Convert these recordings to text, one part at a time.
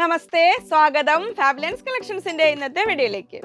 നമസ്തേ സ്വാഗതം. ഫാബുലൻസ് കളക്ഷൻസിന്റെ ഇന്നത്തെ വീഡിയോയിലേക്ക്.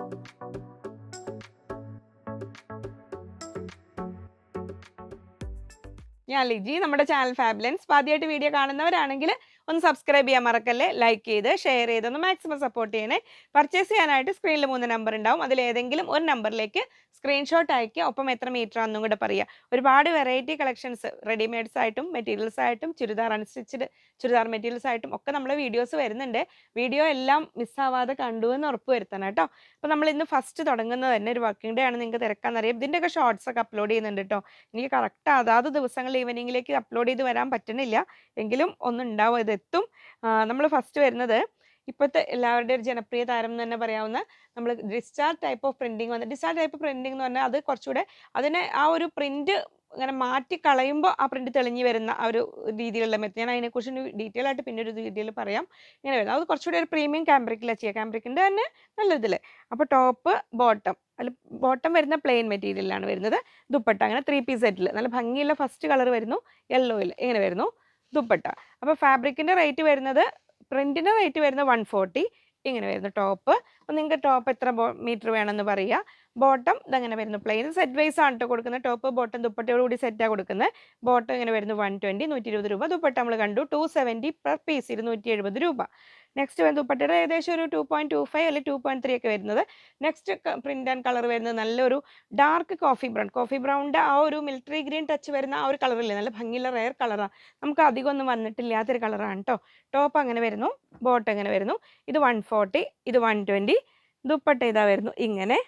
ഞാൻ ലിജി നമ്മുടെ ചാനൽ ഫാബുലൻസ് ആദ്യമായിട്ട് വീഡിയോ കാണുന്നവരാണെങ്കിൽ ഒന്ന് സബ്സ്ക്രൈബ് ചെയ്യാൻ മറക്കല്ലേ? ലൈക്ക് ചെയ്ത് ഷെയർ ചെയ്ത് ഒന്ന് മാക്സിമം സപ്പോർട്ട് ചെയ്യണേ. പർച്ചേസ് ചെയ്യാനായിട്ട് സ്ക്രീനിൽ മൂന്ന് നമ്പർ ഉണ്ടാവും. അതിൽ ഏതെങ്കിലും ഒരു നമ്പറിലേക്ക് സ്ക്രീൻഷോട്ട് അയക്കുക. ഒപ്പം എത്ര മീറ്റർ ആണെന്നും കൂടെ പറയുക. ഒരുപാട് വെറൈറ്റി കളക്ഷൻസ് റെഡിമെയ്ഡ്സ് ആയിട്ടും മെറ്റീരിയൽസ് ആയിട്ടും ചുരിദാർ അൺസ്റ്റിച്ചഡ് ചുരിദാർ മെറ്റീരിയൽസ് ആയിട്ടും ഒക്കെ നമ്മൾ വീഡിയോസ് വരുന്നുണ്ട്. വീഡിയോ എല്ലാം മിസ്സാവാതെ കണ്ടു എന്ന് ഉറപ്പ് വരുത്തണം കേട്ടോ. അപ്പോൾ നമ്മൾ ഇന്ന് ഫസ്റ്റ് തുടങ്ങുന്നത് തന്നെ ഒരു വർക്കിംഗ് ഡേ ആണ് നിങ്ങൾക്ക് തിരക്കാന്നറിയാം ഇതിന്റെയൊക്കെ ഷോർട്സ് ഒക്കെ അപ്ലോഡ് ചെയ്യുന്നുണ്ട് കേട്ടോ. എനിക്ക് കറക്റ്റ് അതാത് ദിവസങ്ങളിൽ ഈവനിങ്ങിലേക്ക് അപ്ലോഡ് ചെയ്ത് വരാൻ പറ്റണില്ല. എങ്കിലും ഒന്നുണ്ടാവും ഇത് എത്തും നമ്മൾ ഫസ്റ്റ് വരുന്നത് ഇപ്പോഴത്തെ എല്ലാവരുടെയും ഒരു ജനപ്രിയ താരം എന്ന് തന്നെ പറയാവുന്ന നമ്മൾ ഡിസ്ചാർജ് ടൈപ്പ് ഓഫ് പ്രിന്റിങ് വന്ന ഡിസ്ചാർജ് ടൈപ്പ് പ്രിന്റിംഗ് എന്ന് പറഞ്ഞാൽ അത് കുറച്ചുകൂടെ അതിനെ ആ ഒരു പ്രിന്റ് ഇങ്ങനെ മാറ്റി കളയുമ്പോൾ ആ പ്രിന്റ് തെളിഞ്ഞു വരുന്ന ആ ഒരു രീതിയിലുള്ള മെത്തേഡ് ഞാൻ അതിനെക്കുറിച്ച് ഡീറ്റെയിൽ ആയിട്ട് പിന്നെ ഒരു രീതിയിൽ പറയാം. ഇങ്ങനെ വരുന്നത്. അത് കുറച്ചുകൂടി ഒരു പ്രീമിയം ക്യാമ്പ്രിക്കിലാണ് ചെയ്യുക. ക്യാമ്പ്രിക്കിന്റെ തന്നെ നല്ല ഇതിൽ അപ്പോൾ ടോപ്പ് ബോട്ടം അതിൽ ബോട്ടം വരുന്ന പ്ലെയിൻ മെറ്റീരിയലാണ് വരുന്നത്. ദുപ്പട്ട. അങ്ങനെ ത്രീ പീസ് സെറ്റിൽ നല്ല ഭംഗിയുള്ള ഫസ്റ്റ് കളർ വരുന്നു. യെല്ലോയിൽ ഇങ്ങനെ വരുന്നു. ദുപ്പട്ട അപ്പോൾ ഫാബ്രിക്കിന്റെ റേറ്റ് വരുന്നത് പ്രിന്റിന്റെ റേറ്റ് വരുന്നത് വൺ ഫോർട്ടി ഇങ്ങനെ വരുന്നു ടോപ്പ്. അപ്പോൾ നിങ്ങൾക്ക് ടോപ്പ് എത്ര മീറ്റർ വേണമെന്ന് പറയുക. ബോട്ടം ഇതങ്ങനെ വരുന്നു. പ്ലെയിൻ സെറ്റ് വൈസ് ആണ് കേട്ടോ കൊടുക്കുന്നത്. ടോപ്പ് ബോട്ടം ദുപ്പട്ടയോട് സെറ്റാണ് കൊടുക്കുന്നത്. ബോട്ടം ഇങ്ങനെ വരുന്നു വൺ ട്വന്റി നൂറ്റി ഇരുപത് രൂപ. ദുപ്പട്ട നമ്മൾ കണ്ടു ടു സെവന്റി പെർ പീസ് ഇരുന്നൂറ്റി എഴുപത് രൂപ. നെക്സ്റ്റ് വരുന്ന ദുപ്പട്ടയുടെ ഏകദേശം ഒരു ടു പോയിന്റ് ടു ഫൈവ് അല്ലെങ്കിൽ ടു പോയിന്റ് ത്രീ ഒക്കെ വരുന്നത്. നെക്സ്റ്റ് പ്രിന്റ് ആൻഡ് കളർ വരുന്നത് നല്ലൊരു ഡാർക്ക് കോഫി ബ്രൗൺ കോഫി ബ്രൗണിന്റെ ആ ഒരു മിലിറ്ററി ഗ്രീൻ ടച്ച് വരുന്ന ആ ഒരു കളറില്ലേ നല്ല ഭംഗിയുള്ള റെയർ കളറാണ് നമുക്ക് അധികം ഒന്നും വന്നിട്ടില്ലാത്തൊരു കളറാണ് കേട്ടോ ടോപ്പ് അങ്ങനെ വരുന്നു. ബോട്ട് അങ്ങനെ വരുന്നു. ഇത് വൺ ഫോർട്ടി ഇത് വൺ ട്വന്റി ദുപ്പട്ട ഇതാ വരുന്നു. ഇങ്ങനെ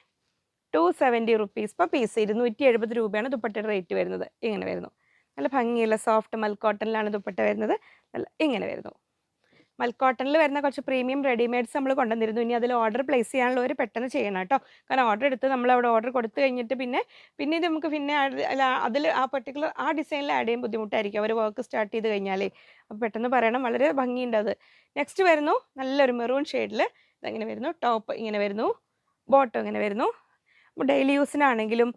ടു സെവന്റി റുപ്പീസ് ഇപ്പോൾ പീസ് ഇരുന്നൂറ്റി എഴുപത് രൂപയാണ് ദുപ്പട്ടയുടെ റേറ്റ് വരുന്നത്. ഇങ്ങനെ വരുന്നു. നല്ല ഭംഗിയുള്ള സോഫ്റ്റ് മൽ കോട്ടണിലാണ് ദുപ്പട്ട വരുന്നത്. നല്ല ഇങ്ങനെ വരുന്നു. മൽ കോട്ടണിൽ വരുന്ന കുറച്ച് പ്രീമിയം റെഡിമെയ്ഡ്സ് നമ്മൾ കൊണ്ടുവന്നിരുന്നു. ഇനി അതിൽ ഓർഡർ പ്ലേസ് ചെയ്യാനുള്ളവർ പെട്ടെന്ന് ചെയ്യണം കേട്ടോ. കാരണം ഓർഡർ എടുത്ത് നമ്മൾ അവിടെ ഓർഡർ കൊടുത്തു കഴിഞ്ഞിട്ട് പിന്നെ പിന്നെ ഇത് നമുക്ക് പിന്നെ അതിൽ ആ പെർട്ടിക്കുലർ ആ ഡിസൈനിൽ ആഡ് ചെയ്യാൻ ബുദ്ധിമുട്ടായിരിക്കും. അവർ വർക്ക് സ്റ്റാർട്ട് ചെയ്ത് കഴിഞ്ഞാലേ. അപ്പോൾ പെട്ടെന്ന് പറയണം വളരെ ഭംഗിയുണ്ട് അത്. നെക്സ്റ്റ് വരുന്നു നല്ലൊരു മെറൂൺ ഷെയ്ഡിൽ ഇതെങ്ങനെ വരുന്നു ടോപ്പ് ഇങ്ങനെ വരുന്നു ബോട്ടം ഇങ്ങനെ വരുന്നു. ഡെയിലി യൂസിനാണെങ്കിലും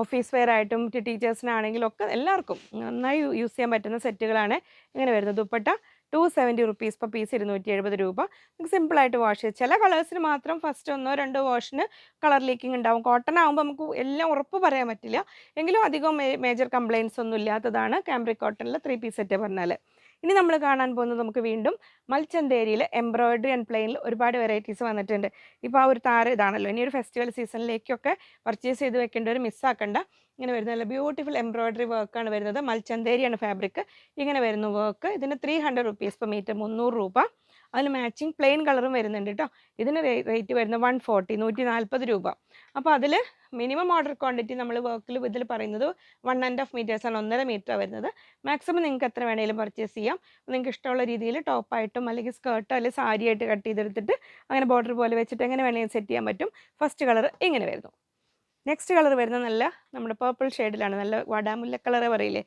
ഓഫീസ് വെയർ ആയിട്ടും ടീച്ചേഴ്സിനാണെങ്കിലും ഒക്കെ എല്ലാവർക്കും നന്നായി യൂസ് ചെയ്യാൻ പറ്റുന്ന സെറ്റുകളാണ് ഇങ്ങനെ വരുന്നത്. Dupatta two seventy rupees per piece ഇരുന്നൂറ്റി എഴുപത് രൂപ. നമുക്ക് സിമ്പിളായിട്ട് വാഷ് ചെയ്യാം. ചില കളേഴ്സിന് മാത്രം ഫസ്റ്റ് ഒന്നോ രണ്ടോ വാഷിന് കളർ ലീക്കിംഗ് ഉണ്ടാവും. കോട്ടൺ ആകുമ്പോൾ നമുക്ക് എല്ലാം ഉറപ്പ് പറയാൻ പറ്റില്ല. എങ്കിലും അധികം മേജർ കംപ്ലയിൻസ് ഒന്നും ഇല്ലാത്തതാണ് ക്യാമ്പ്രിക് കോട്ടണിൽ ത്രീ പീസ് സെറ്റ് പറഞ്ഞാൽ ഇനി നമ്മൾ കാണാൻ പോകുന്നത് നമുക്ക് വീണ്ടും മൽച്ചന്തേരിയിൽ എംബ്രോയിഡറി ആൻഡ് പ്ലെയിനിൽ ഒരുപാട് വെറൈറ്റീസ് വന്നിട്ടുണ്ട്. ഇപ്പോൾ ആ ഒരു താരം ഇതാണല്ലോ. ഇനി ഒരു ഫെസ്റ്റിവൽ സീസണിലേക്കൊക്കെ പർച്ചേസ് ചെയ്ത് വെക്കേണ്ട ഒരു മിസ്സാക്കണ്ട ഇങ്ങനെ വരുന്ന നല്ല ബ്യൂട്ടിഫുൾ എംബ്രോയിഡറി വർക്കാണ് വരുന്നത്. മൽച്ചന്തേരിയാണ് ഫാബ്രിക് ഇങ്ങനെ വരുന്ന വർക്ക് ഇതിന് three hundred rupees per metre മുന്നൂറ് രൂപ. അതിന് മാച്ചിങ് പ്ലെയിൻ കളറും വരുന്നുണ്ട് കേട്ടോ ഇതിന് റേറ്റ് വരുന്നത് വൺ ഫോർട്ടി നൂറ്റി നാൽപ്പത് രൂപ അപ്പോൾ അതിൽ മിനിമം ഓർഡർ ക്വാണ്ടിറ്റി നമ്മൾ വർക്കിൽ ഇതിൽ പറയുന്നത് വൺ ആൻഡ് ഹാഫ് മീറ്റേഴ്സാണ് ഒന്നര മീറ്റർ വരുന്നത്. മാക്സിമം നിങ്ങൾക്ക് എത്ര വേണമെങ്കിലും പർച്ചേസ് ചെയ്യാം. നിങ്ങൾക്ക് ഇഷ്ടമുള്ള രീതിയിൽ ടോപ്പായിട്ടും അല്ലെങ്കിൽ സ്കേർട്ടോ അല്ലെങ്കിൽ സാരി ആയിട്ട് കട്ട് ചെയ്തെടുത്തിട്ട് അങ്ങനെ ബോർഡർ പോലെ വെച്ചിട്ട് എങ്ങനെ വേണമെങ്കിലും സെറ്റ് ചെയ്യാൻ പറ്റും. ഫസ്റ്റ് കളർ ഇങ്ങനെ വരുന്നു. നെക്സ്റ്റ് കളർ വരുന്നത് നല്ല നമ്മുടെ പേർപ്പിൾ ഷെയ്ഡിലാണ് നല്ല വടാമുല്ല കളർ പറയില്ലേ?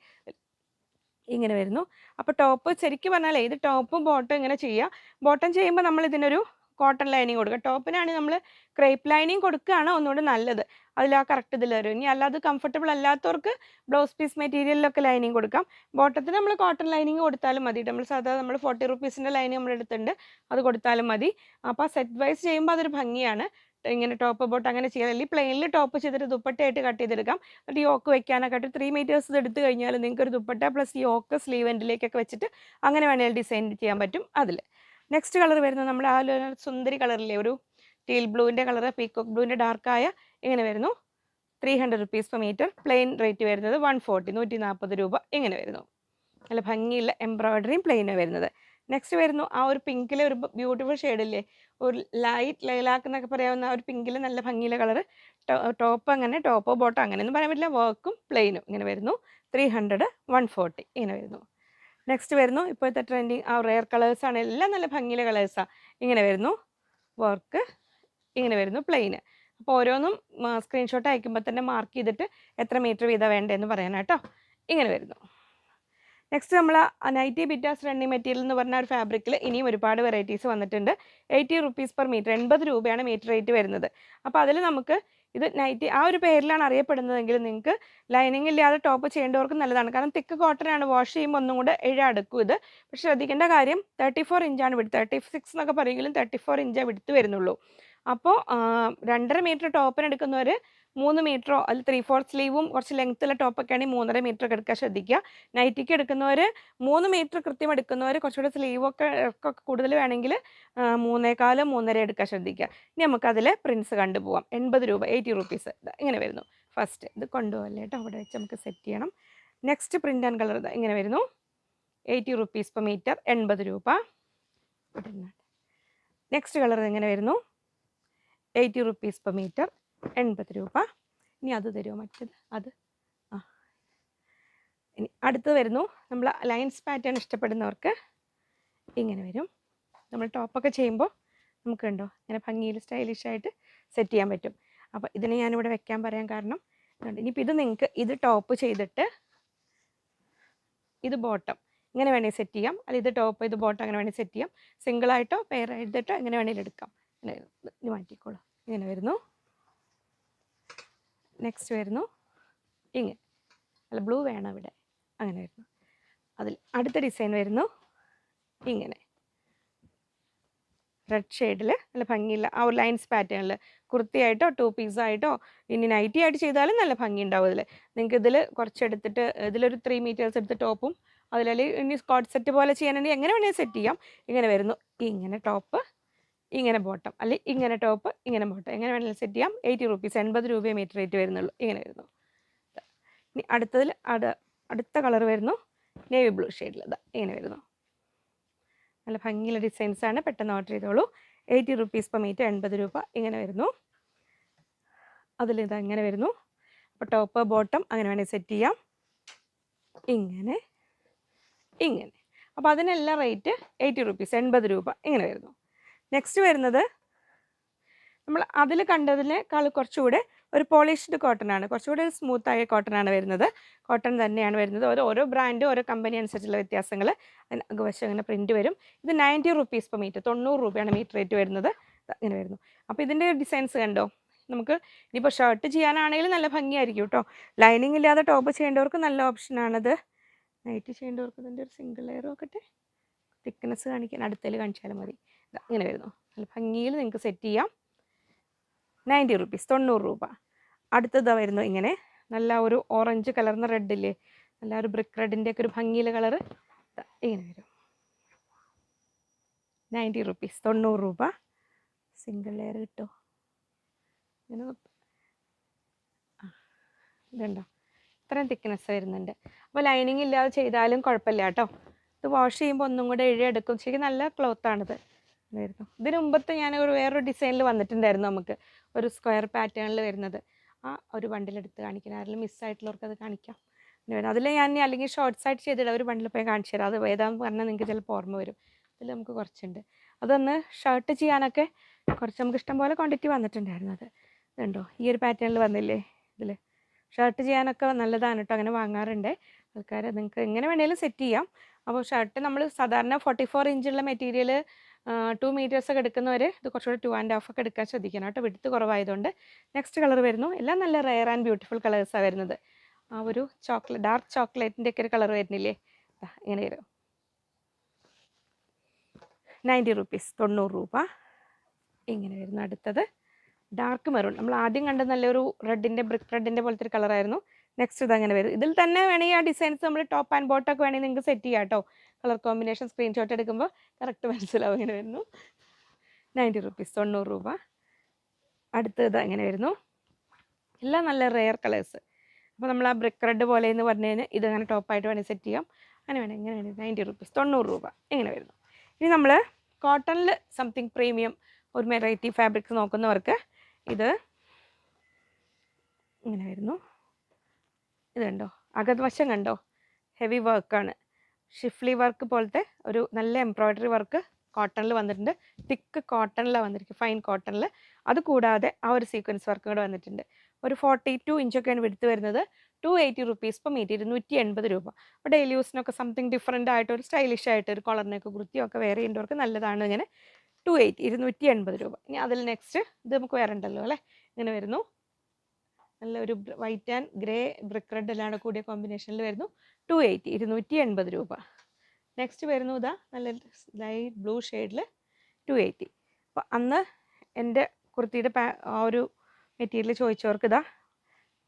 ഇങ്ങനെ വരുന്നു. അപ്പോൾ ടോപ്പ് ശരിക്കും പറഞ്ഞാൽ ഇത് ടോപ്പും ബോട്ടും ഇങ്ങനെ ചെയ്യുക ബോട്ടം ചെയ്യുമ്പോൾ നമ്മൾ ഇതിനൊരു കോട്ടൺ ലൈനിങ് കൊടുക്കുക. ടോപ്പിനാണ് നമ്മൾ ക്രേപ്പ് ലൈനിങ് കൊടുക്കുകയാണ് ഒന്നുകൂടെ നല്ലത്. അതിൽ ആ കറക്റ്റ് ഇതിൽ വരും. ഇനി അല്ലാതെ കംഫർട്ടബിൾ അല്ലാത്തവർക്ക് ബ്ലൗസ് പീസ് മെറ്റീരിയലിലൊക്കെ ലൈനിങ് കൊടുക്കാം. ബോട്ടത്തിന് നമ്മൾ കോട്ടൺ ലൈനിങ് കൊടുത്താലും മതി. നമ്മൾ സാധാരണ നമ്മൾ ഫോർട്ടി റുപ്പീസിന്റെ ലൈനിങ് നമ്മൾ എടുത്തിട്ടുണ്ട് അത് കൊടുത്താലും മതി. അപ്പോൾ സെറ്റ് വൈസ് ചെയ്യുമ്പോൾ അതൊരു ഭംഗിയാണ്. ഇങ്ങനെ ടോപ്പ് ബോട്ട് അങ്ങനെ ചെയ്യാം അല്ലെങ്കിൽ പ്ലെയിനിൽ ടോപ്പ് ചെയ്തിട്ട് ദുപ്പട്ടയായിട്ട് കട്ട് ചെയ്തെടുക്കാം. എന്നിട്ട് യോക്ക് വെക്കാനൊക്കെ ആയിട്ട് ത്രീ മീറ്റേഴ്സ് എടുത്തു കഴിഞ്ഞാൽ നിങ്ങൾക്ക് ഒരു ദുപ്പട്ട പ്ലസ് യോക്ക് സ്ലീവ് എൻഡിലേക്കൊക്കെ വെച്ചിട്ട് അങ്ങനെ വേണമെങ്കിൽ ഡിസൈൻ ചെയ്യാൻ പറ്റും അതിൽ നെക്സ്റ്റ് കളർ വരുന്നത് നമ്മൾ ആ സുന്ദരി കളറിലെ ഒരു ടീൽ ബ്ലൂവിന്റെ കളർ പീക്കോക്ക് ബ്ലൂവിന്റെ ഡാർക്കായ ഇങ്ങനെ വരുന്നു. Three hundred rupees per metre plain rate വരുന്നത് വൺ ഫോർട്ടി നൂറ്റി നാൽപ്പത് രൂപ ഇങ്ങനെ വരുന്നു. നല്ല ഭംഗിയുള്ള എംബ്രോയ്ഡറിയും പ്ലെയിനും വരുന്നത്. നെക്സ്റ്റ് വരുന്നു ആ ഒരു പിങ്കിലെ ഒരു ബ്യൂട്ടിഫുൾ ഷെയ്ഡില്ലേ ഒരു ലൈറ്റ് ലൈലാക്ക് എന്നൊക്കെ പറയാവുന്ന ഒരു പിങ്കിൽ നല്ല ഭംഗിയിലെ കളർ ടോപ്പ് അങ്ങനെ ടോപ്പോ ബോട്ടോ അങ്ങനെയൊന്നും പറയാൻ പറ്റില്ല. വർക്കും പ്ലെയിനും ഇങ്ങനെ വരുന്നു. ത്രീ ഹൺഡ്രഡ് വൺ ഫോർട്ടി ഇങ്ങനെ വരുന്നു. നെക്സ്റ്റ് വരുന്നു. ഇപ്പോഴത്തെ ട്രെൻഡിങ് ആ റെയർ കളേഴ്സാണ് എല്ലാം നല്ല ഭംഗിയിലെ കളേഴ്സാണ് ഇങ്ങനെ വരുന്നു. വർക്ക് ഇങ്ങനെ വരുന്നു. പ്ലെയിന് അപ്പോൾ ഓരോന്നും സ്ക്രീൻഷോട്ട് അയക്കുമ്പോൾ തന്നെ മാർക്ക് ചെയ്തിട്ട് എത്ര മീറ്റർ വീതം വേണ്ടതെന്ന് പറയാനാട്ടോ. ഇങ്ങനെ വരുന്നു. നെക്സ്റ്റ് നമ്മൾ നൈറ്റി ബിറ്റാസ് റണ്ണിങ് മെറ്റീരിയൽ എന്ന് പറഞ്ഞ ഒരു ഫാബ്രിക്കിൽ ഇനിയും ഒരുപാട് വെറൈറ്റീസ് വന്നിട്ടുണ്ട്. എയ്റ്റി റുപ്പീസ് പെർ മീറ്റർ എൺപത് രൂപയാണ് മീറ്റർ റേറ്റ് വരുന്നത്. അപ്പോൾ അതിൽ നമുക്ക് ഇത് നൈറ്റി ആ ഒരു പേരിലാണ് അറിയപ്പെടുന്നതെങ്കിൽ നിങ്ങൾക്ക് ലൈനിങ് ഇല്ലാതെ ടോപ്പ് ചെയ്യേണ്ടവർക്ക് നല്ലതാണ്. കാരണം തിക്ക് കോട്ടൺ ആണ് വാഷ് ചെയ്യുമ്പോൾ ഒന്നും കൂടെ ഇഴ അടുക്കും ഇത്. പക്ഷെ ശ്രദ്ധിക്കേണ്ട കാര്യം തേർട്ടി ഫോർ ഇഞ്ചാണ് വിടുത്ത്. തേർട്ടി സിക്സ് എന്നൊക്കെ പറയുമെങ്കിലും തേർട്ടി ഫോർ ഇഞ്ചാണ് വിടുത്ത് വരുന്നുള്ളൂ. അപ്പോൾ രണ്ടര മീറ്റർ ടോപ്പിന് എടുക്കുന്നവർ മൂന്ന് മീറ്ററോ അതിൽ ത്രീ ഫോർ സ്ലീവും കുറച്ച് ലെങ്ത്തുള്ള ടോപ്പൊക്കെ ആണെങ്കിൽ മൂന്നര മീറ്റർ ഒക്കെ എടുക്കാൻ ശ്രദ്ധിക്കുക. നൈറ്റിക്ക് എടുക്കുന്നവർ മൂന്ന് മീറ്റർ കൃത്യം എടുക്കുന്നവർ കുറച്ചുകൂടെ സ്ലീവൊക്കെ ഒക്കെ കൂടുതൽ വേണമെങ്കിൽ മൂന്നേക്കാലം മൂന്നര എടുക്കാൻ ശ്രദ്ധിക്കുക. ഇനി നമുക്കതിൽ പ്രിൻസ് കണ്ടുപോകാം എൺപത് രൂപ എയ്റ്റി റുപ്പീസ് ഇങ്ങനെ വരുന്നു. ഫസ്റ്റ് ഇത് കൊണ്ടുപോകല്ലേ കേട്ടോ അവിടെ വെച്ച് നമുക്ക് സെറ്റ് ചെയ്യണം. നെക്സ്റ്റ് പ്രിന്റ് ആൻഡ് കളർ ഇങ്ങനെ വരുന്നു. എയ്റ്റി റുപ്പീസ് പെർ മീറ്റർ എൺപത് രൂപ. നെക്സ്റ്റ് കളർ ഇങ്ങനെ വരുന്നു? എയ്റ്റി റുപ്പീസ് പെർ മീറ്റർ എൺപത് രൂപ. ഇനി അത് തരുമോ മറ്റത്? അത്. ആ. ഇനി അടുത്ത് വരുന്നു. നമ്മൾ ലൈൻസ് പാറ്റേൺ ഇഷ്ടപ്പെടുന്നവർക്ക് ഇങ്ങനെ വരും. നമ്മൾ ടോപ്പൊക്കെ ചെയ്യുമ്പോൾ നമുക്ക് ഉണ്ടോ ഇങ്ങനെ ഭംഗിയിൽ സ്റ്റൈലിഷ് ആയിട്ട് സെറ്റ് ചെയ്യാൻ പറ്റും. അപ്പോൾ ഇതിനെ ഞാനിവിടെ വെക്കാൻ പറയാൻ കാരണം ഇനിയിപ്പോൾ ഇത് നിങ്ങൾക്ക് ഇത് ടോപ്പ് ചെയ്തിട്ട് ഇത് ബോട്ടം ഇങ്ങനെ വേണമെങ്കിൽ സെറ്റ് ചെയ്യാം. അല്ല ഇത് ടോപ്പ് ഇത് ബോട്ടം അങ്ങനെ വേണമെങ്കിൽ സെറ്റ് ചെയ്യാം. സിംഗിളായിട്ടോ പെയർ ചെയ്തിട്ടോ എങ്ങനെ വേണമെങ്കിലും എടുക്കാം. ഇങ്ങനെ ഇത് മാറ്റിക്കോളൂ. ഇങ്ങനെ വരുന്നു. നെക്സ്റ്റ് വരുന്നു. ഇങ്ങനെ അല്ല ബ്ലൂ വേണം ഇവിടെ അങ്ങനെ വരുന്നു. അതിൽ അടുത്ത ഡിസൈൻ വരുന്നു. ഇങ്ങനെ. റെഡ് ഷെയ്ഡിൽ നല്ല ഭംഗിയുള്ള ആ ഒരു ലൈൻസ് പാറ്റേണിൽ കുർത്തിയായിട്ടോ ടു പീസായിട്ടോ ഇനി നൈറ്റി ആയിട്ട് ചെയ്താലും നല്ല ഭംഗി ഉണ്ടാവും ഇതിൽ നിങ്ങൾക്ക് ഇതിൽ കുറച്ചെടുത്തിട്ട് ഇതിലൊരു ത്രീ മീറ്റേഴ്സ് എടുത്ത് ടോപ്പും അതിലല്ലെങ്കിൽ ഇനി സ്കോട്ട് സെറ്റ് പോലെ ചെയ്യാനുണ്ടെങ്കിൽ എങ്ങനെ വേണമെങ്കിൽ സെറ്റ് ചെയ്യാം. ഇങ്ങനെ വരുന്നു. ഇങ്ങനെ ടോപ്പ് ഇങ്ങനെ ബോട്ടം. അല്ലെങ്കിൽ ഇങ്ങനെ ടോപ്പ് ഇങ്ങനെ ബോട്ടം. എങ്ങനെ വേണമെങ്കിലും സെറ്റ് ചെയ്യാം. എയ്റ്റി റുപ്പീസ് എൺപത് രൂപയെ മീറ്റർ റേറ്റ് വരുന്നുള്ളൂ. ഇങ്ങനെ വരുന്നു. ഇനി അടുത്തതിൽ അട അടുത്ത കളർ വരുന്നു. നേവി ബ്ലൂ ഷെയ്ഡിൽ ഇങ്ങനെ വരുന്നു. നല്ല ഭംഗിയുള്ള ഡിസൈൻസ് ആണ്. പെട്ടെന്ന് ഓർഡർ ചെയ്തോളൂ. എയ്റ്റി റുപ്പീസ് പെർ മീറ്റർ എൺപത് രൂപ. ഇങ്ങനെ വരുന്നു. അതിലിത് ഇങ്ങനെ വരുന്നു. അപ്പോൾ ടോപ്പ് ബോട്ടം അങ്ങനെ വേണമെങ്കിൽ സെറ്റ് ചെയ്യാം. ഇങ്ങനെ ഇങ്ങനെ. അപ്പോൾ അതിനെല്ലാം റേറ്റ് എയ്റ്റി റുപ്പീസ് എൺപത് രൂപ. ഇങ്ങനെ വരുന്നു. നെക്സ്റ്റ് വരുന്നത് നമ്മൾ അതിൽ കണ്ടതിനേക്കാൾ കുറച്ചുകൂടെ ഒരു പോളിഷ്ഡ് കോട്ടൺ ആണ്. കുറച്ചുകൂടെ സ്മൂത്ത് ആയ കോട്ടൺ ആണ് വരുന്നത്. കോട്ടൺ തന്നെയാണ് വരുന്നത്. ഓരോ ഓരോ ബ്രാൻഡ് ഓരോ കമ്പനി അനുസരിച്ചുള്ള വ്യത്യാസങ്ങൾ വശം അങ്ങനെ പ്രിന്റ് വരും. ഇത് നയന്റി റുപ്പീസ് പെർ മീറ്റർ തൊണ്ണൂറ് രൂപയാണ് മീറ്റർ റേറ്റ് വരുന്നത്. അങ്ങനെ ഇങ്ങനെ വരുന്നു. അപ്പോൾ ഇതിന്റെ ഡിസൈൻസ് കണ്ടോ? നമുക്ക് ഇനിയിപ്പോൾ ഷർട്ട് ചെയ്യാനാണെങ്കിലും നല്ല ഭംഗിയായിരിക്കും കേട്ടോ. ലൈനിങ് ഇല്ലാതെ ടോപ്പ് ചെയ്യേണ്ടവർക്ക് നല്ല ഓപ്ഷനാണത് നൈറ്റ് ചെയ്യേണ്ടവർക്ക് ഇതിന്റെ ഒരു സിംഗിൾ ലെയർ നോക്കട്ടെ തിക്നെസ് കാണിക്കാൻ അടുത്തതിൽ കാണിച്ചാലും മതി. ഇങ്ങനെ വരുന്നു. നല്ല ഭംഗിയിൽ നിങ്ങൾക്ക് സെറ്റ് ചെയ്യാം. നയന്റി റുപ്പീസ് തൊണ്ണൂറ് രൂപ. അടുത്തത് വരുന്നു ഇങ്ങനെ. നല്ല ഒരു ഓറഞ്ച് കലർന്ന റെഡില്ലേ നല്ല ഒരു ബ്രിക്ക് റെഡിന്റെ ഒക്കെ ഒരു ഭംഗിയിലെ കളറ് ഇങ്ങനെ വരും. നയന്റി റുപ്പീസ് തൊണ്ണൂറ് രൂപ. സിംഗിൾ ലെയർ കിട്ടുമോ ഇങ്ങനെ ഇതുണ്ടോ? ഇത്രയും തിക്നെസ് വരുന്നുണ്ട്. അപ്പോൾ ലൈനിങ് ഇല്ലാതെ ചെയ്താലും കുഴപ്പമില്ല കേട്ടോ. ഇത് വാഷ് ചെയ്യുമ്പോൾ ഒന്നും കൂടെ ഇഴയെടുക്കും ശരിക്കും നല്ല ക്ലോത്താണിത് വരുന്നു. ഇതിന് മുമ്പത്തെ ഞാൻ ഒരു വേറൊരു ഡിസൈനിൽ വന്നിട്ടുണ്ടായിരുന്നു നമുക്ക്. ഒരു സ്ക്വയർ പാറ്റേണിൽ വരുന്നത്. ആ ഒരു ബണ്ടിലെടുത്ത് കാണിക്കണം. ആരെങ്കിലും മിസ്സായിട്ടുള്ളവർക്ക് അത് കാണിക്കാം. അതിൽ ഞാൻ അല്ലെങ്കിൽ ഷോർട്ട്സ് ആയിട്ട് ചെയ്തിട്ട് ഒരു ബണ്ടിൽ പോയി കാണിച്ചു തരാം. അത് ഏതാന്ന് പറഞ്ഞാൽ നിങ്ങൾക്ക് ചിലപ്പോൾ ഓർമ്മ വരും. അതിൽ നമുക്ക് കുറച്ചുണ്ട്. അതൊന്ന് ഷർട്ട് ചെയ്യാനൊക്കെ കുറച്ച് നമുക്ക് ഇഷ്ടം പോലെ ക്വാണ്ടിറ്റി വന്നിട്ടുണ്ടായിരുന്നു അത്. ഇതുണ്ടോ? ഈ ഒരു പാറ്റേണിൽ വന്നില്ലേ ഇതിൽ ഷർട്ട് ചെയ്യാനൊക്കെ നല്ലതാണ് കേട്ടോ അങ്ങനെ വാങ്ങാറുണ്ട്. ആൾക്കാർ നിങ്ങൾക്ക് എങ്ങനെ വേണേലും സെറ്റ് ചെയ്യാം. അപ്പോൾ ഷർട്ട് നമ്മൾ സാധാരണ ഫോർട്ടി ഫോർ ഇഞ്ചുള്ള മെറ്റീരിയൽ ടു മീറ്റേഴ്സ് ഒക്കെ എടുക്കുന്നവർ ഇത് കുറച്ചുകൂടി ടു ആൻഡ് ഹാഫ് ഒക്കെ എടുക്കാൻ ശ്രദ്ധിക്കണം കേട്ടോ. വിടുത്ത് കുറവായതുകൊണ്ട്. നെക്സ്റ്റ് കളർ വരുന്നു. എല്ലാം നല്ല റെയർ ആൻഡ് ബ്യൂട്ടിഫുൾ കളേഴ്സാണ് വരുന്നത്. ആ ഒരു ചോക്ലേറ്റ് ഡാർക്ക് ചോക്ലേറ്റിന്റെ ഒക്കെ ഒരു കളർ വരുന്നില്ലേ? ഇങ്ങനെ വരും. നയന്റി റുപ്പീസ് തൊണ്ണൂറ് രൂപ. ഇങ്ങനെ വരുന്നു അടുത്തത്. ഡാർക്ക് മെറൂൺ നമ്മൾ ആദ്യം കണ്ട നല്ലൊരു റെഡിന്റെ ബ്രിക്ക് റെഡിന്റെ പോലത്തെ ഒരു കളറായിരുന്നു നെക്സ്റ്റ് ഇത് അങ്ങനെ വരും. ഇതിൽ തന്നെ വേണമെങ്കിൽ ആ ഡിസൈൻസ് നമ്മൾ ടോപ്പ് ആൻഡ് ബോട്ടൊക്കെ വേണമെങ്കിൽ നിങ്ങൾക്ക് സെറ്റ് ചെയ്യാം കേട്ടോ. കളർ കോമ്പിനേഷൻ സ്ക്രീൻഷോട്ട് എടുക്കുമ്പോൾ കറക്റ്റ് മനസ്സിലാവും ഇങ്ങനെ വരുന്നു. നയന്റി റുപ്പീസ് തൊണ്ണൂറ് രൂപ. അടുത്തത് അങ്ങനെ വരുന്നു. എല്ലാം നല്ല റെയർ കളേഴ്സ് അപ്പോൾ നമ്മൾ ആ ബ്രിക്ക് റെഡ് പോലെ എന്ന് പറഞ്ഞു കഴിഞ്ഞാൽ ഇത് അങ്ങനെ ടോപ്പായിട്ട് വേണമെങ്കിൽ സെറ്റ് ചെയ്യാം. അങ്ങനെ വേണം ഇങ്ങനെ വേണം നയന്റി റുപ്പീസ് തൊണ്ണൂറ് രൂപ ഇങ്ങനെ വരുന്നു. ഇനി നമ്മൾ കോട്ടണിൽ സംതിങ് പ്രീമിയം ഒരു വെറൈറ്റി ഫാബ്രിക്സ് നോക്കുന്നവർക്ക് ഇത് ഇങ്ങനെ വരുന്നു. ഇത് കണ്ടോ? അകത്വശം കണ്ടോ? ഹെവി വർക്കാണ് ഷിഫ്ലി വർക്ക് പോലത്തെ ഒരു നല്ല എംബ്രോയ്ഡറി വർക്ക് കോട്ടണിൽ വന്നിട്ടുണ്ട്. തിക്ക് കോട്ടണിലാണ് വന്നിരിക്കും ഫൈൻ കോട്ടണിൽ അത് കൂടാതെ ആ ഒരു സീക്വൻസ് വർക്ക് കൂടെ വന്നിട്ടുണ്ട്. ഒരു ഫോർട്ടി ടു ഇഞ്ചൊക്കെയാണ് എടുത്ത് വരുന്നത്. Two eighty rupees per metre ഇരുന്നൂറ്റി എൺപത് രൂപ. അപ്പോൾ ഡെയിലി യൂസിനൊക്കെ സംതിങ് ഡിഫറെന്റ് ആയിട്ട് ഒരു സ്റ്റൈലിഷ് ആയിട്ട് ഒരു കളറിനൊക്കെ കുർത്തിയൊക്കെ വേറെ ചെയ്യേണ്ടവർക്ക് നല്ലതാണ് ഇങ്ങനെ. ടു എയ്റ്റ് ഇരുന്നൂറ്റി എൺപത് രൂപ. ഇനി അതിൽ നെക്സ്റ്റ് ഇത് നമുക്ക് വേറെ ഉണ്ടല്ലോ അല്ലേ? ഇങ്ങനെ വരുന്നു. നല്ല ഒരു white and grey brick red എല്ലാം കൂടിയ കോമ്പിനേഷനിൽ വരുന്നു. ടു എയ്റ്റി ഇരുന്നൂറ്റി എൺപത് രൂപ. നെക്സ്റ്റ് വരുന്നു ഇതാ നല്ല ലൈറ്റ് ബ്ലൂ ഷെയ്ഡിൽ ടു എയ്റ്റി അപ്പോൾ അന്ന് എന്റെ കുർത്തിയുടെ പാ ആ ഒരു മെറ്റീരിയൽ ചോദിച്ചവർക്ക് ഇതാ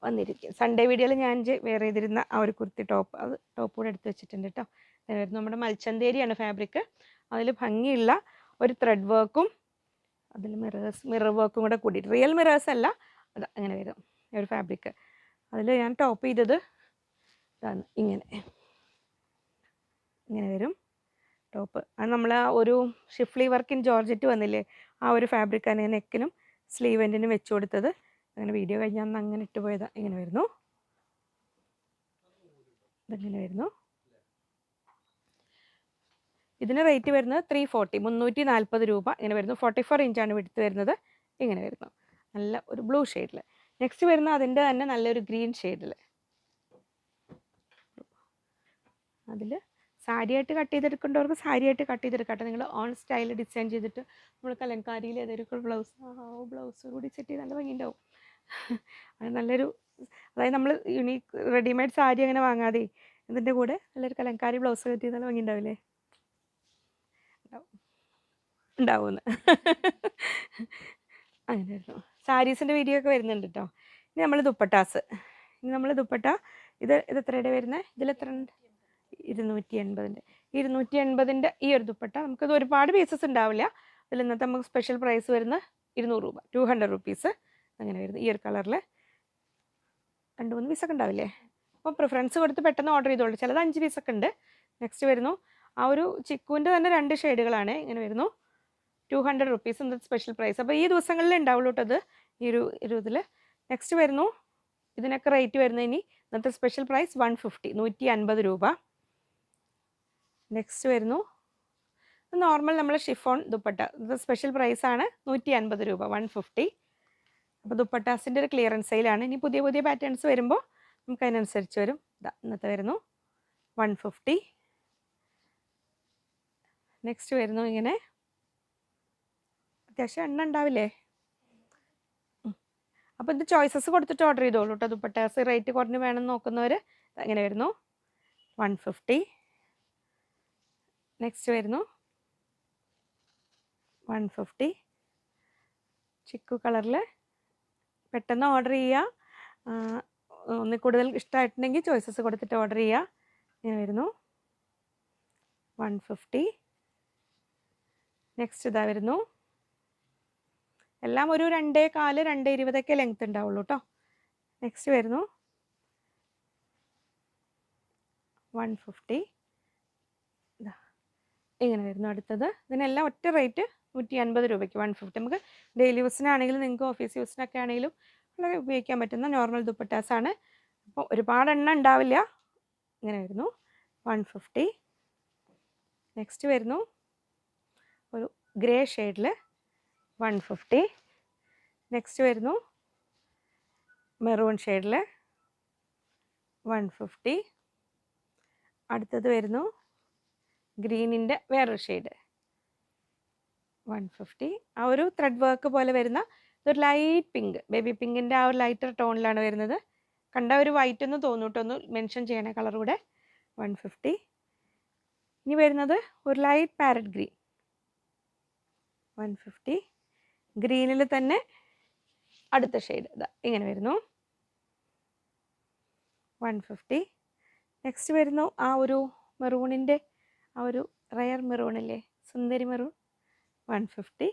വന്നിരിക്കും. സൺഡേ വീഡിയോയിൽ ഞാൻ വെയർ ചെയ്തിരുന്ന ആ ഒരു കുർത്തി ടോപ്പ് അത് ടോപ്പ് കൂടെ എടുത്ത് വെച്ചിട്ടുണ്ട് കേട്ടോ നമ്മുടെ മൽച്ചന്തേരിയാണ് ഫാബ്രിക് അതിൽ ഭംഗിയുള്ള ഒരു ത്രെഡ് വർക്കും അതിൽ മിറേഴ്സ് മിറർ വർക്കും കൂടെ കൂടിയിട്ട്. റിയൽ മിറേഴ്സ് അല്ല അത് അങ്ങനെ വരും. ഒരു ഫാബ്രിക് അതിൽ ഞാൻ ടോപ്പ് ചെയ്തത് ഇതാണ്. ഇങ്ങനെ. ഇങ്ങനെ വരും. ടോപ്പ് അത് നമ്മൾ ഒരു ഷിഫ്ലി വർക്കിൻ ജോർജറ്റ് വന്നില്ലേ? ആ ഒരു ഫാബ്രിക് ആണ് നെക്കിനും സ്ലീവ് എൻഡിനും വെച്ച് കൊടുത്തത്. അങ്ങനെ വീഡിയോ കഴിഞ്ഞാൽ അന്ന് അങ്ങനെ ഇട്ട് പോയതാണ് ഇങ്ങനെ വരുന്നു. ഇതെങ്ങനെ വരുന്നു. ഇതിന് റേറ്റ് വരുന്നത് ത്രീ ഫോർട്ടി മുന്നൂറ്റി നാൽപ്പത് രൂപ. ഇങ്ങനെ വരുന്നു. ഫോർട്ടി ഫോർ ഇഞ്ചാണ് വിടുത്ത് വരുന്നത്. ഇങ്ങനെ വരുന്നു. നല്ല ഒരു ബ്ലൂ ഷെയ്ഡിൽ നെക്സ്റ്റ് വരുന്ന അതിന്റെ തന്നെ നല്ലൊരു ഗ്രീൻ ഷെയ്ഡിൽ അതിൽ സാരിയായിട്ട് കട്ട് ചെയ്തെടുക്കേണ്ടവർക്ക് സാരിയായിട്ട് കട്ട് ചെയ്തെടുക്കട്ടെ നിങ്ങൾ ഓൺ സ്റ്റൈൽ ഡിസൈൻ ചെയ്തിട്ട് നമ്മൾ കലങ്കാരിയിൽ ഏതൊരു ബ്ലൗസ് ബ്ലൗസ് കൂടി സെറ്റ് ചെയ്ത് നല്ല ഭംഗിയുണ്ടാവും. അത് നല്ലൊരു അതായത് നമ്മൾ യുണീക്ക് റെഡിമെയ്ഡ് സാരി അങ്ങനെ വാങ്ങാതെ ഇതിന്റെ കൂടെ നല്ലൊരു കലങ്കാരി ബ്ലൗസ് സെറ്റ് ചെയ്ത് നല്ല ഭംഗിയുണ്ടാവില്ലേ? ഉണ്ടാവുമെന്ന്. അങ്ങനെ ആയിരുന്നു സാരീസിന്റെ വീഡിയോ ഒക്കെ വരുന്നുണ്ട് കേട്ടോ. ഇനി നമ്മൾ ദുപ്പട്ടാസ്. ഇനി നമ്മൾ ദുപ്പട്ട ഇത് ഇത് എത്രയുടെ വരുന്നത് ഇതിലെത്ര ഉണ്ട് ഇരുന്നൂറ്റി എൺപതിന്റെ ഇരുന്നൂറ്റി എൺപതിന്റെ ഈ ഒരു ദുപ്പട്ട നമുക്കത് ഒരുപാട് പീസസ് ഉണ്ടാവില്ല. അതിൽ ഇന്നത്തെ നമുക്ക് സ്പെഷ്യൽ പ്രൈസ് വരുന്ന ഇരുന്നൂറ് രൂപ. ടു ഹൺഡ്രഡ് റുപ്പീസ് അങ്ങനെ വരുന്നു ഈ ഒരു കളറിൽ രണ്ട് മൂന്ന് പീസൊക്കെ ഉണ്ടാവില്ലേ? അപ്പോൾ പ്രിഫറൻസ് കൊടുത്ത് പെട്ടെന്ന് ഓർഡർ ചെയ്തോളൂ. ചിലത് അഞ്ച് പീസൊക്കെ ഉണ്ട്. നെക്സ്റ്റ് വരുന്നു. ആ ഒരു ചിക്കുവിന്റെ തന്നെ രണ്ട് ഷെയ്ഡുകളാണ് ഇങ്ങനെ വരുന്നു. ടു ഹൺഡ്രഡ് റുപ്പീസ് ഇന്നത്തെ സ്പെഷ്യൽ പ്രൈസ് അപ്പോൾ ഈ ദിവസങ്ങളിൽ ഉണ്ടാവുള്ളൂ കേട്ടത് ഈ ഒരു ഇരുപതിൽ നെക്സ്റ്റ് വരുന്നു. ഇതിനൊക്കെ റേറ്റ് വരുന്നതിന് ഇനി ഇന്നത്തെ സ്പെഷ്യൽ പ്രൈസ് വൺ ഫിഫ്റ്റി നൂറ്റി അൻപത് രൂപ. നെക്സ്റ്റ് വരുന്നു. നോർമൽ നമ്മൾ ഷിഫോൺ ദുപ്പട്ട. ഇത് സ്പെഷ്യൽ പ്രൈസ് ആണ് നൂറ്റി അൻപത് രൂപ വൺ ഫിഫ്റ്റി അപ്പോൾ ദുപ്പട്ടാസിന്റെ ഒരു ക്ലിയറൻസ് സെയിലാണ് ഇനി പുതിയ പുതിയ പാറ്റേൺസ് വരുമ്പോൾ നമുക്ക് അതിനനുസരിച്ച് വരും. ഇതാ ഇന്നത്തെ വരുന്നു. വൺ ഫിഫ്റ്റി നെക്സ്റ്റ് വരുന്നു ഇങ്ങനെ. അത്യാവശ്യം എണ്ണ ഉണ്ടാവില്ലേ? അപ്പോൾ ഇത് ചോയ്സസ് കൊടുത്തിട്ട് ഓർഡർ ചെയ്തോളൂ കേട്ടോ ദുപ്പട്ടാസ് റേറ്റ് കുറഞ്ഞ് വേണം നോക്കുന്നവർ അങ്ങനെ വരുന്നു. വൺ ഫിഫ്റ്റി നെക്സ്റ്റ് വരുന്നു. വൺ ഫിഫ്റ്റി ചിക്കു കളറിൽ പെട്ടെന്ന് ഓർഡർ ചെയ്യുക ഒന്ന് കൂടുതൽ ഇഷ്ടമായിട്ടുണ്ടെങ്കിൽ ചോയ്സസ് കൊടുത്തിട്ട് ഓർഡർ ചെയ്യുക ഇങ്ങനെ വരുന്നു. വൺ ഫിഫ്റ്റി നെക്സ്റ്റ് ഇതാ വരുന്നു. എല്ലാം ഒരു രണ്ടേ കാൽ രണ്ട് ഇരുപതൊക്കെ ലെങ്ത് ഉണ്ടാവുള്ളൂ കേട്ടോ നെക്സ്റ്റ് വരുന്നു. വൺ ഫിഫ്റ്റി ഇങ്ങനെ വരുന്നു അടുത്തത്? ഇതിനെല്ലാം ഒറ്റ റേറ്റ് നൂറ്റി അൻപത് രൂപയ്ക്ക് വൺ ഫിഫ്റ്റി നമുക്ക് ഡെയിലി യൂസിനാണെങ്കിലും നിങ്ങൾക്ക് ഓഫീസ് യൂസിനൊക്കെ ആണെങ്കിലും വളരെ ഉപയോഗിക്കാൻ പറ്റുന്ന നോർമൽ ദുപ്പട്ടാസ് ആണ് അപ്പോൾ ഒരുപാട് എണ്ണ ഉണ്ടാവില്ല. ഇങ്ങനെ വരുന്നു വൺ ഫിഫ്റ്റി നെക്സ്റ്റ് വരുന്നു. ഒരു ഗ്രേ ഷെയ്ഡിൽ വൺ ഫിഫ്റ്റി നെക്സ്റ്റ് വരുന്നു. മെറൂൺ ഷെയ്ഡിൽ വൺ ഫിഫ്റ്റി അടുത്തത് വരുന്നു. ഗ്രീനിന്റെ വേറൊരു ഷെയ്ഡ് വൺ ഫിഫ്റ്റി ആ ഒരു ത്രെഡ് വർക്ക് പോലെ വരുന്ന ഇതൊരു ലൈറ്റ് പിങ്ക് ബേബി പിങ്കിന്റെ ആ ഒരു ലൈറ്റർ ടോണിലാണ് വരുന്നത്. കണ്ട ഒരു വൈറ്റ് എന്ന് തോന്നൂട്ടൊന്ന് മെൻഷൻ ചെയ്യണേ കളർ കൂടെ. വൺ ഫിഫ്റ്റി ഇനി വരുന്നത് ഒരു light parrot green one fifty ഗ്രീനിൽ തന്നെ അടുത്ത ഷെയ്ഡ് ഇതാ ഇങ്ങനെ വരുന്നു. വൺ ഫിഫ്റ്റി നെക്സ്റ്റ് വരുന്നു ആ ഒരു മെറൂണിന്റെ ആ ഒരു റയർ മെറൂണില്ലേ സുന്ദരി മെറൂൺ വൺ ഫിഫ്റ്റി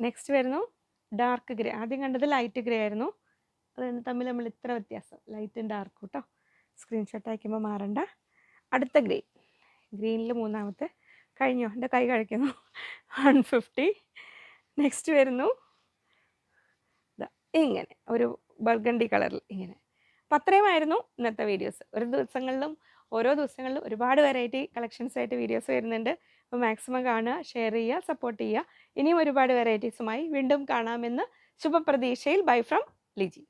നെക്സ്റ്റ് വരുന്നു ഡാർക്ക് ഗ്രേ ആദ്യം കണ്ടത് ലൈറ്റ് ഗ്രേ ആയിരുന്നു. അത് തമ്മിൽ നമ്മൾ ഇത്ര വ്യത്യാസം. ലൈറ്റും ഡാർക്കും കേട്ടോ സ്ക്രീൻഷോട്ട് അയക്കുമ്പോൾ മാറണ്ട. അടുത്ത ഗ്രീൻ ഗ്രീനിൽ മൂന്നാമത്തെ. കഴിഞ്ഞോ? എന്റെ കൈ കഴിക്കുന്നു. വൺ ഫിഫ്റ്റി നെക്സ്റ്റ് വരുന്നു. ഇങ്ങനെ. ഒരു ബർഗണ്ടി കളറിൽ ഇങ്ങനെ. അപ്പം അത്രയുമായിരുന്നു ഇന്നത്തെ വീഡിയോസ് ഒരു ദിവസങ്ങളിലും ഓരോ ദിവസങ്ങളിലും ഒരുപാട് വെറൈറ്റി കളക്ഷൻസ് ആയിട്ട് വീഡിയോസ് വരുന്നുണ്ട്. അപ്പോൾ മാക്സിമം കാണുക ഷെയർ ചെയ്യുക സപ്പോർട്ട് ചെയ്യുക. ഇനിയും ഒരുപാട് വെറൈറ്റീസുമായി വീണ്ടും കാണാമെന്ന് ശുഭപ്രതീക്ഷയിൽ ബൈ ഫ്രം ലിജി.